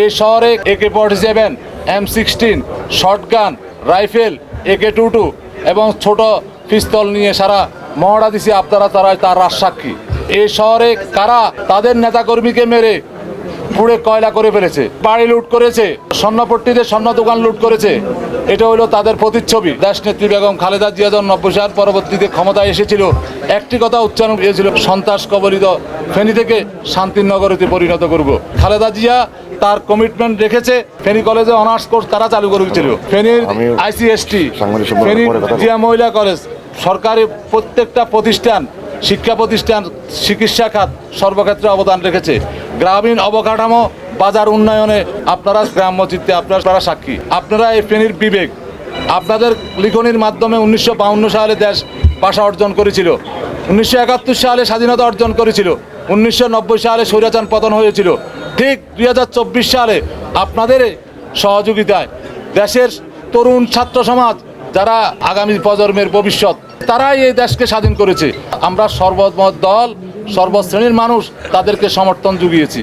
এই শহরে AK forty seven, M sixteen shotgun rifle AK two two এবং ছোট পিস্তল নিয়ে সারা মহড়া দিছে আপনারা তারা তার রাজসাক্ষী। এই শহরে কারা তাদের নেতাকর্মীকে মেরে পুড়ে কয়লা করে ফেলেছে বাড়ি লুট করেছে স্বর্ণপট্টিতে স্বর্ণ দোকান লুট করেছে। এটা হলো তাদের প্রতিচ্ছবি। দেশ নেত্রী বেগম খালেদা জিয়া যখন নব্বই সাল পরবর্তীতে ক্ষমতায় এসেছিল। একটি কথা উচ্চারণ করেছিল সন্ত্রাস কবলিত ফেনী থেকে শান্তির নগরীতে পরিণত করব। খালেদা জিয়া তার কমিটমেন্ট রেখেছে ফেনী কলেজে অনার্স কোর্স তারা চালু করেছিল ফেনীর আইসিএসটি বলব। জিয়া মহিলা কলেজ সরকারি প্রত্যেকটা প্রতিষ্ঠান শিক্ষা প্রতিষ্ঠান চিকিৎসা খাত সর্বক্ষেত্রে অবদান রেখেছে। গ্রামীণ অবকাঠামো, বাজার উন্নয়নে আপনারা গ্রাম্য চিত্তে আপনারা সাক্ষী। আপনারা এই ফেনীর বিবেক, আপনাদের লিখনির মাধ্যমে উনিশশো সালে দেশ ভাষা অর্জন করেছিল, উনিশশো একাত্তর সালে স্বাধীনতা অর্জন করেছিল, উনিশশো নব্বই সালে স্বৈরাচার পতন হয়েছিল, ঠিক দুই হাজার চব্বিশ সালে আপনাদের সহযোগিতায় দেশের তরুণ ছাত্র সমাজ, যারা আগামী প্রজন্মের ভবিষ্যৎ, তারাই এই দেশকে স্বাধীন করেছে। আমরা সর্বমত দল সর্বশ্রেণীর মানুষ তাদেরকে সমর্থন জুগিয়েছি।